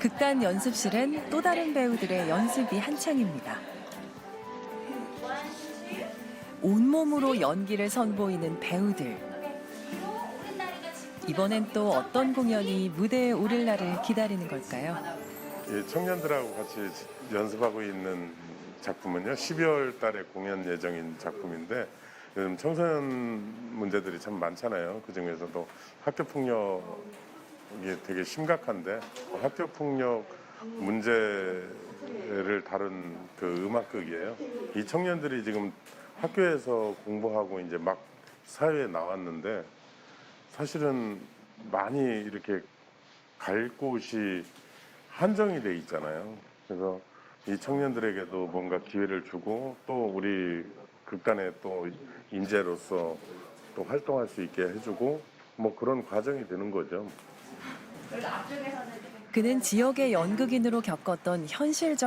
극단 연습실엔 또 다른 배우들의 연습이 한창입니다. 온몸으로 연기를 선보이는 배우들. 이번엔 또 어떤 공연이 무대에 오를 날을 기다리는 걸까요? 이 청년들하고 같이 연습하고 있는 작품은요 12월 달에 공연 예정인 작품인데 요즘 청소년 문제들이 참 많잖아요 그 중에서도 학교 폭력 이 되게 심각한데 학교 폭력 문제를 다룬 그 음악극이에요 이 청년들이 지금 학교에서 공부하고 이제 막 사회에 나왔는데 사실은 많이 이렇게 갈 곳이 한정이 돼 있잖아요. 그래서 이 청년들에게도 뭔가 기회를 주고 또 우리 극단의 또 인재로서 또 활동할 수 있게 해주고 뭐 그런 과정이 되는 거죠. 그는 지역의 연극인으로 겪었던 현실적